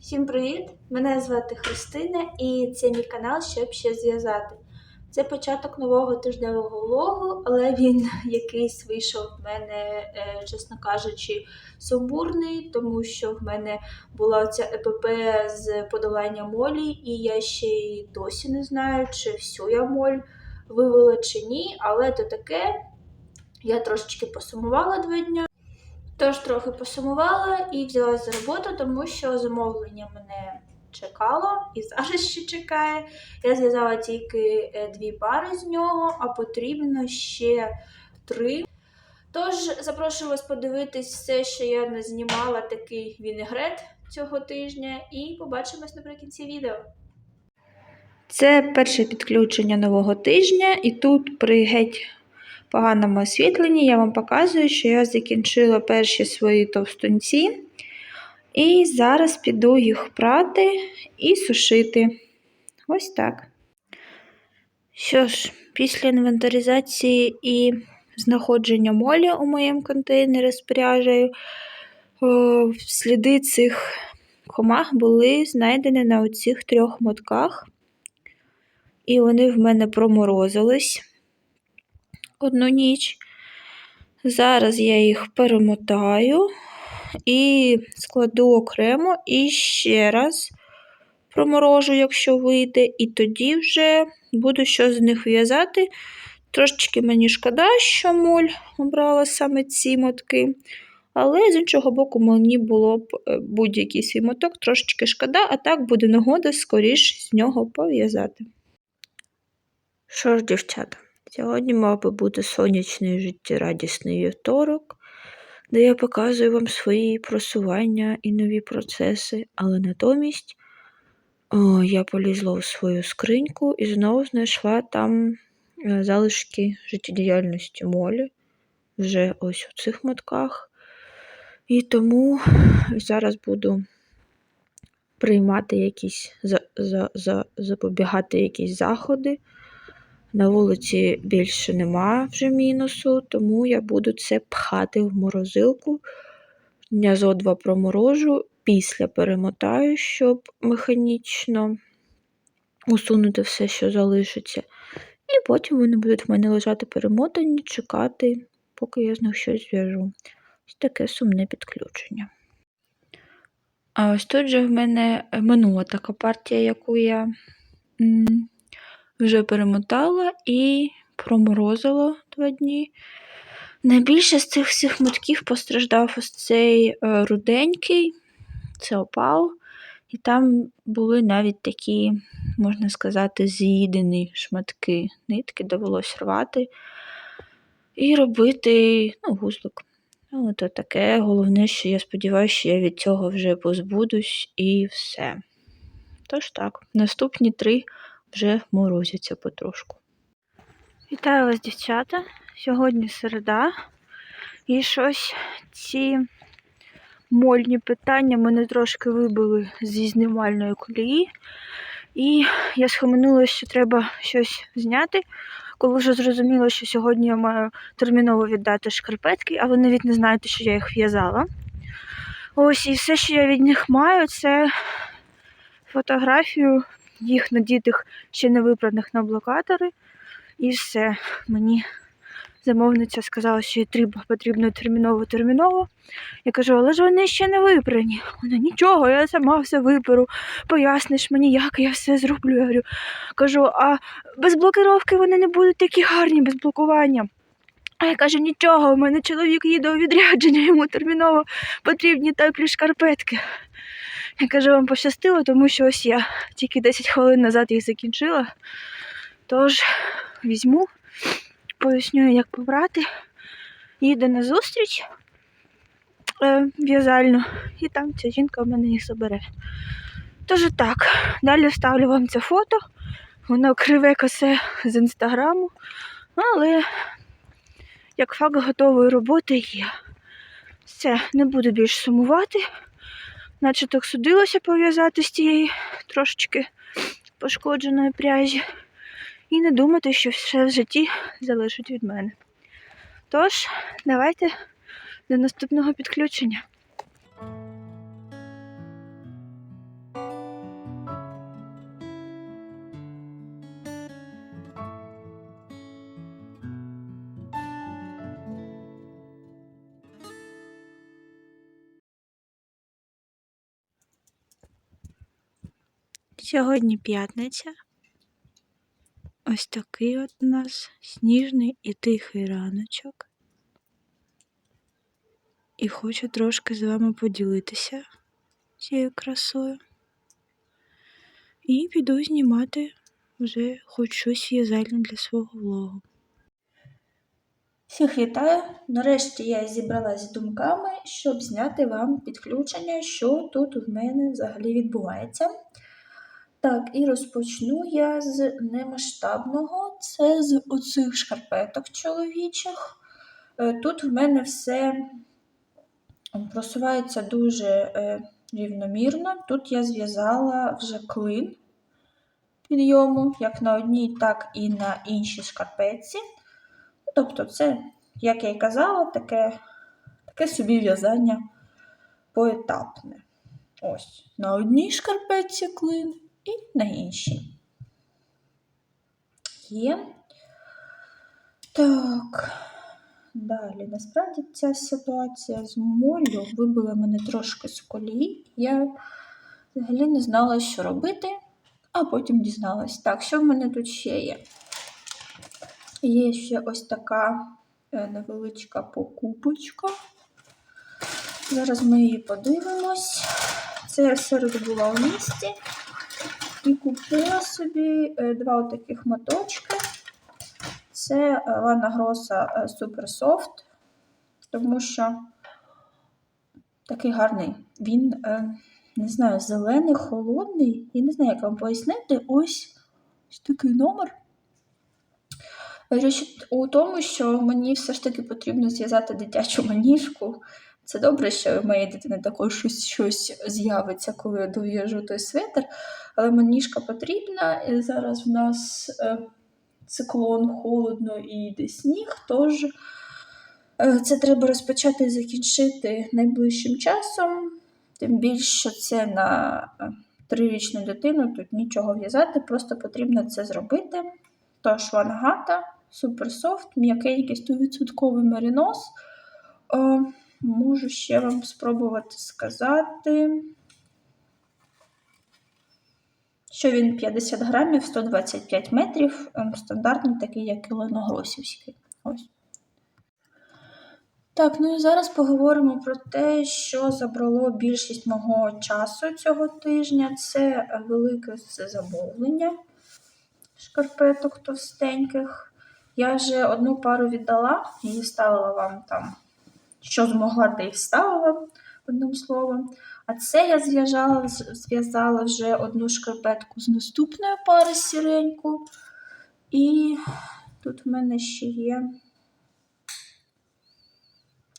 Всім привіт! Мене звати Христина і це мій канал, щоб ще зв'язати. Це початок нового тижневого влогу, але він якийсь вийшов в мене, е, чесно кажучи, сумбурний, тому що в мене була ця ЕПП з подолання молі, і я ще й досі не знаю, чи всю я моль вивела чи ні, але то таке. Я трошечки посумувала два дні. Тож трохи посумувала і взялася за роботу, тому що замовлення мене чекало і зараз ще чекає. Я зв'язала тільки е, дві пари з нього, а потрібно ще три. Тож запрошую вас подивитись все, що я не знімала, такий вінегрет цього тижня, і побачимось наприкінці відео. Це перше підключення нового тижня, і тут при геть поганому освітленні я вам показую, що я закінчила перші свої товстунці. І зараз піду їх прати і сушити. Ось так. Що ж, після інвентаризації і знаходження молі у моєму контейнері з пряжею, сліди цих комах були знайдені на оцих трьох мотках. І вони в мене проморозились одну ніч. Зараз я їх перемотаю і складу окремо і ще раз проморожу, якщо вийде, і тоді вже буду що з них в'язати. Трошечки мені шкода, що моль обрала саме ці мотки. Але з іншого боку, мені було б е, будь-який свій моток трошечки шкода, а так буде нагода скоріш з нього пов'язати. Що ж, дівчата, сьогодні мав би бути сонячний життєрадісний вівторок, де я показую вам свої просування і нові процеси, але натомість о, я полізла у свою скриньку і знову знайшла там е, залишки життєдіяльності молі вже ось у цих мотках. І тому зараз буду приймати якісь за, за, за, запобігати якісь заходи. На вулиці більше нема вже мінусу, тому я буду це пхати в морозилку. Дня зо два проморожу, після перемотаю, щоб механічно усунути все, що залишиться. І потім вони будуть в мене лежати перемотані, чекати, поки я з них щось зв'яжу. Ось таке сумне підключення. А ось тут же в мене минула така партія, яку я вже перемотала і проморозила два дні. Найбільше з цих всіх мотків постраждав ось цей е, руденький, це опал. І там були навіть такі, можна сказати, з'їдені шматки нитки, довелось рвати і робити ну, вузлик. Ну, то таке. Головне, що я сподіваюся, що я від цього вже позбудусь і все. Тож так, наступні три вже морозяться потрошку. Вітаю вас, дівчата! Сьогодні середа. І щось ці мольні питання мене трошки вибили зі знімальної колії. І я схаменулася, що треба щось зняти, коли вже зрозуміла, що сьогодні я маю терміново віддати шкарпетки, а ви навіть не знаєте, що я їх в'язала. Ось і все, що я від них маю, це фотографію їх надітих ще не випраних на блокатори. І все. Мені замовниця сказала, що треба потрібно терміново-терміново. Я кажу, але ж вони ще не випрані. Вона нічого, я сама все виперу. Поясниш мені, як я все зроблю. Я говорю, кажу, а без блокировки вони не будуть такі гарні, без блокування. А я кажу, нічого, у мене чоловік їде у відрядження, йому терміново потрібні теплі шкарпетки. Я кажу, вам пощастило, тому що ось я тільки 10 хвилин назад їх закінчила. Тож візьму, поясню, як побрати, їду на зустріч е, в'язальну, і там ця жінка в мене їх забере. Тож так, далі вставлю вам це фото. Воно криве косе з інстаграму, але як факт готової роботи є. Все, не буду більш сумувати. Наче так судилося пов'язати з тієї трошечки пошкодженої пряжі. І не думати, що все в житті залишить від мене. Тож, давайте до наступного підключення. Сьогодні п'ятниця. Ось такий от у нас сніжний і тихий раночок. І хочу трошки з вами поділитися цією красою. І піду знімати вже хоч щось в'язальне для свого влогу. Всіх вітаю! Нарешті я зібралася з думками, щоб зняти вам підключення, що тут в мене взагалі відбувається. Так, і розпочну я з немасштабного, це з оцих шкарпеток чоловічих. Е, Тут в мене все просувається дуже е, рівномірно. Тут я зв'язала вже клин підйому, як на одній, так і на іншій шкарпетці. Тобто, це, як я й казала, таке, таке собі в'язання поетапне. Ось, на одній шкарпетці клин і на іншій. Є. Так. Далі, насправді ця ситуація з моллю вибила мене трошки з колії. Я взагалі не знала, що робити, а потім дізналась. Так, що в мене тут ще є? Є ще ось така е, невеличка покупочка. Зараз ми її подивимось. Це я серед була у місті і купила собі е, два таких моточки. Це Лана Гроса Super Soft, тому що такий гарний. Він, е, не знаю, зелений, холодний. Я не знаю, як вам пояснити. Ось, ось такий номер. Річ у тому, що мені все ж таки потрібно зв'язати дитячу маніжку. Це добре, що в моєї дитини також щось, щось з'явиться, коли я дов'яжу той светр. Але маніжка потрібна. І зараз в нас е, циклон холодно і йде сніг. Тож е, це треба розпочати і закінчити найближчим часом. Тим більше, це на е, трирічну дитину, тут нічого в'язати, просто потрібно це зробити. Тож вангата, суперсофт, м'якенький 100% меринос. Можу ще вам спробувати сказати, що він 50 грамів, 125 метрів, е, стандартний такий, як і леногросівський. Так, ну і зараз поговоримо про те, що забрало більшість мого часу цього тижня. Це велике це замовлення шкарпеток товстеньких. Я вже одну пару віддала і ставила вам там, що змогла, те й вставила, одним словом. А це я зв'язала зв'язала вже одну шкарпетку з наступної пари сіреньку. І тут в мене ще є.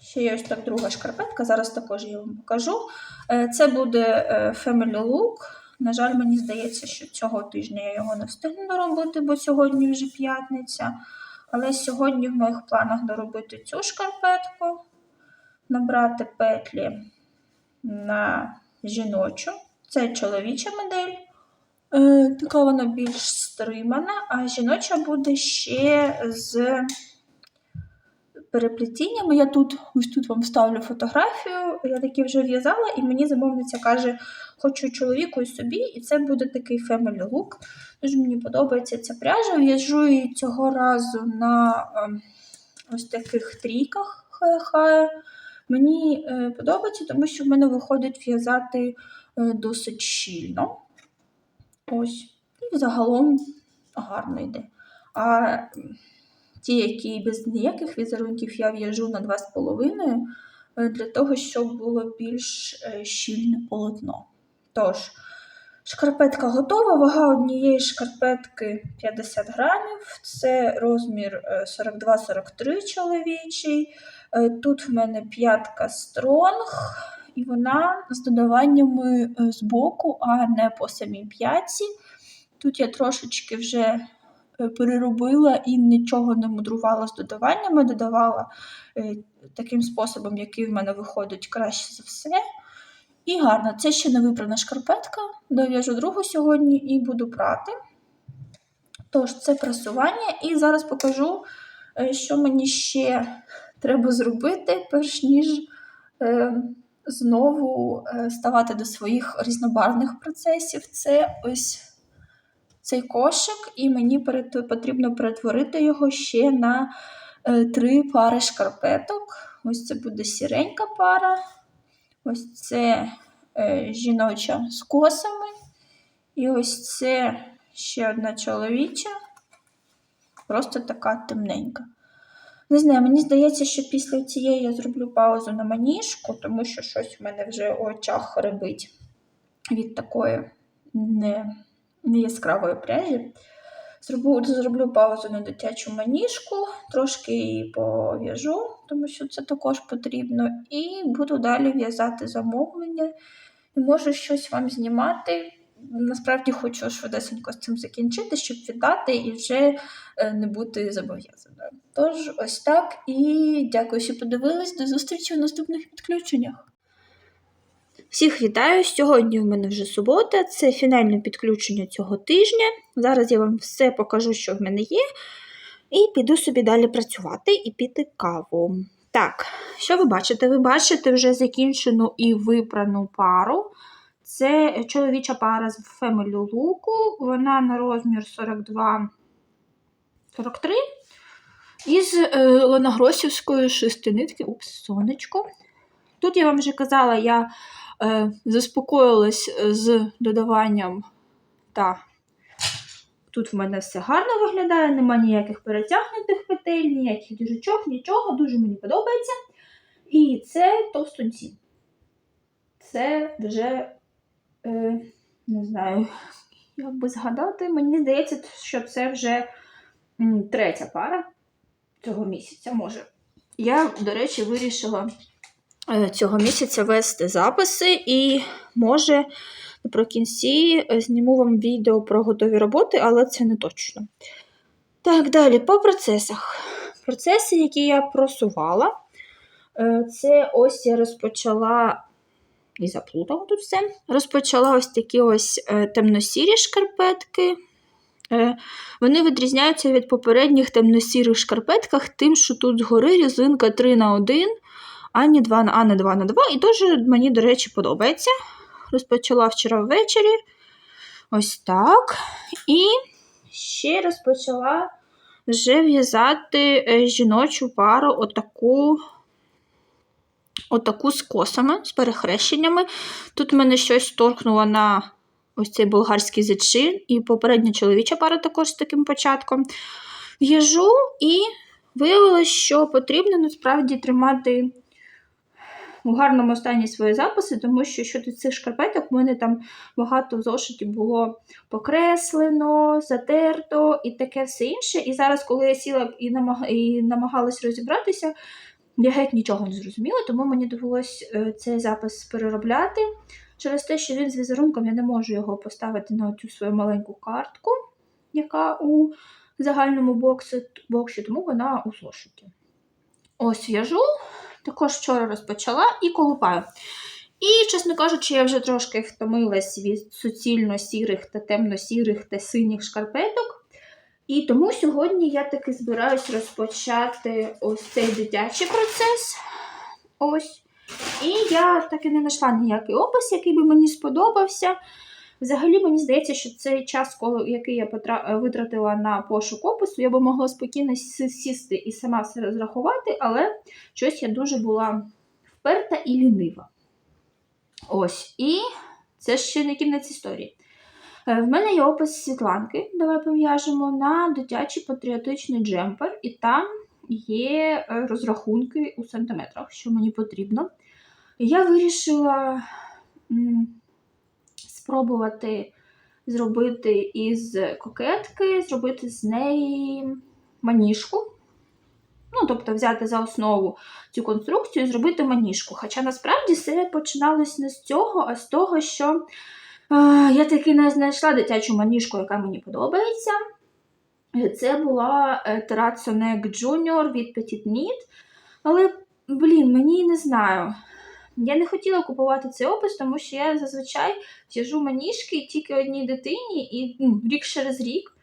Ще є ось так друга шкарпетка, зараз також я вам покажу. Е, Це буде е, Family Look. На жаль, мені здається, що цього тижня я його не встигну доробити, бо сьогодні вже п'ятниця. Але сьогодні в моїх планах доробити цю шкарпетку, набрати петлі на жіночу. Це чоловіча модель. Е, така вона більш стримана, а жіноча буде ще з переплетіннями. Я тут ось тут вам ставлю фотографію. Я такі вже в'язала, і мені замовниця каже, хочу чоловіку і собі, і це буде такий family look. Дуже мені подобається ця пряжа. В'яжу її цього разу на е, ось таких трійках хая. Мені е, подобається, тому що в мене виходить в'язати е, досить щільно. Ось. І загалом гарно йде. А ті, які без ніяких візерунків я в'яжу на 2,5 е, для того, щоб було більш щільне полотно. Тож, шкарпетка готова, вага однієї шкарпетки 50 грамів, це розмір 42-43 чоловічий. Е, Тут в мене п'ятка стронг, і вона з додаваннями з боку, а не по самій п'ятці. Тут я трошечки вже переробила і нічого не мудрувала з додаваннями, додавала е, таким способом, який в мене виходить краще за все. І гарно. Це ще не випрана шкарпетка. Дов'яжу другу сьогодні і буду прати. Тож, це прасування. І зараз покажу, е, що мені ще треба зробити, перш ніж е, знову е, ставати до своїх різнобарвних процесів. Це ось цей кошик, і мені потрібно перетворити його ще на е, три пари шкарпеток. Ось це буде сіренька пара, ось це е, жіноча з косами, і ось це ще одна чоловіча, просто така темненька. Не знаю, мені здається, що після цієї я зроблю паузу на маніжку, тому що щось в мене вже у очах рибить від такої не, не пряжі. Зроблю, зроблю паузу на дитячу маніжку, трошки її пов'яжу, тому що це також потрібно. І буду далі в'язати замовлення. І можу щось вам знімати. Насправді хочу швидесенько з цим закінчити, щоб віддати і вже е, не бути зобов'язаною. Тож, ось так. І дякую, що подивились. До зустрічі у наступних підключеннях. Всіх вітаю! Сьогодні в мене вже субота, це фінальне підключення цього тижня. Зараз я вам все покажу, що в мене є, і піду собі далі працювати і піти каву. Так, що ви бачите? Ви бачите вже закінчену і випрану пару. Це чоловіча пара з Family Look. Вона на розмір 42-43 із е, ланогросівської шести нитки. Упс, сонечко. Тут я вам вже казала, я заспокоїлась з додаванням та тут в мене все гарно виглядає, нема ніяких перетягнутих петель, ніяких дірочок, нічого, дуже мені подобається. І це товстунці. Це вже, е, не знаю, як би згадати, мені здається, що це вже третя пара цього місяця, може. Я, до речі, вирішила е, цього місяця вести записи і може наприкінці е, зніму вам відео про готові роботи, але це не точно. Так, далі по процесах. Процеси, які я просувала, е, це ось я розпочала і заплутала тут все. Розпочала ось такі ось е, темно-сірі шкарпетки. Е, Вони відрізняються від попередніх темно-сірих шкарпетках, тим, що тут згори різинка 3 на 1 а не 2 на, а не 2 на 2. І дуже мені, до речі, подобається. Розпочала вчора ввечері. Ось так. І ще розпочала вже в'язати е, жіночу пару отаку, отаку з косами, з перехрещеннями. Тут мене щось торкнуло на ось цей болгарський зечин, і попередня чоловіча пара також з таким початком. В'яжу і виявилось, що потрібно насправді тримати у гарному стані свої записи, тому що щодо цих шкарпеток в мене там багато в зошиті було покреслено, затерто і таке все інше. І зараз, коли я сіла і, намаг... і намагалась розібратися, я геть нічого не зрозуміла, тому мені довелось е, цей запис переробляти. Через те, що він з візерунком, я не можу його поставити на цю свою маленьку картку, яка у загальному боксі, боксі тому вона у зошиті. Ось в'яжу, також вчора розпочала і колупаю. І, чесно кажучи, я вже трошки втомилась від суцільно сірих та темно-сірих та синіх шкарпеток. І тому сьогодні я таки збираюсь розпочати ось цей дитячий процес. Ось. І я так і не знайшла ніякий опис, який би мені сподобався. Взагалі, мені здається, що цей час, коли, який я витратила на пошук опису, я би могла спокійно сісти і сама все розрахувати, але щось я дуже була вперта і лінива. Ось. І це ще не кінець історії. Е, В мене є опис Світланки, давай пов'яжемо на дитячий патріотичний джемпер, і там є е, розрахунки у сантиметрах, що мені потрібно. Я вирішила спробувати зробити із кокетки, зробити з неї маніжку. Ну, тобто взяти за основу цю конструкцію і зробити маніжку. Хоча насправді все починалось не з цього, а з того, що е, я таки не знайшла дитячу маніжку, яка мені подобається. Це була е, Terrazzo Junior від Petit Knit. Але, блін, мені не знаю. Я не хотіла купувати цей опис, тому що я зазвичай в'яжу маніжки тільки одній дитині і ну, рік через рік,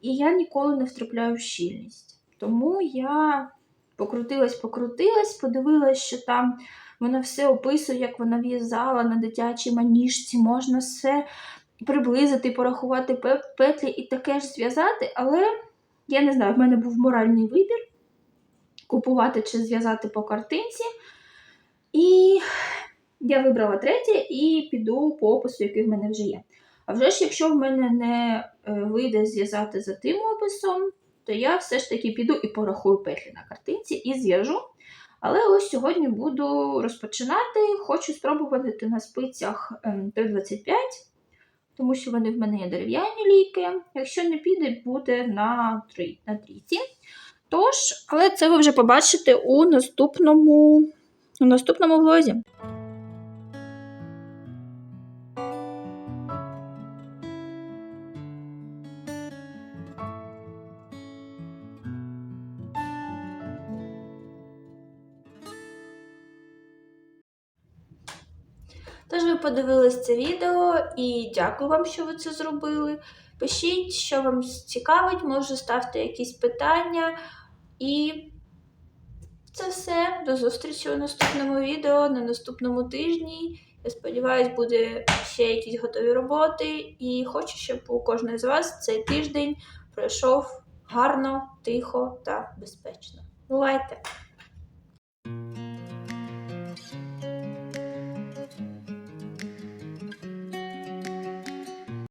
і я ніколи не втрапляю в щільність. Тому я покрутилась, покрутилась, подивилась, що там вона все описує, як вона в'язала на дитячій маніжці, можна все приблизити, порахувати петлі і таке ж зв'язати, але я не знаю, в мене був моральний вибір купувати чи зв'язати по картинці. І я вибрала третє і піду по опису, який в мене вже є. А вже ж, якщо в мене не е, вийде зв'язати за тим описом, то я все ж таки піду і порахую петлі на картинці і зв'яжу. Але ось сьогодні буду розпочинати. Хочу спробувати на спицях ем, 3,25, тому що вони в мене є дерев'яні ліки. Якщо не піде, буде на, три, на трійці. Тож, але це ви вже побачите у наступному, у наступному влозі. Тож ви подивились це відео і дякую вам, що ви це зробили. Пишіть, що вам цікавить, може ставте якісь питання. І це все. До зустрічі у наступному відео на наступному тижні. Я сподіваюся, буде ще якісь готові роботи. І хочу, щоб у кожної з вас цей тиждень пройшов гарно, тихо та безпечно. Бувайте!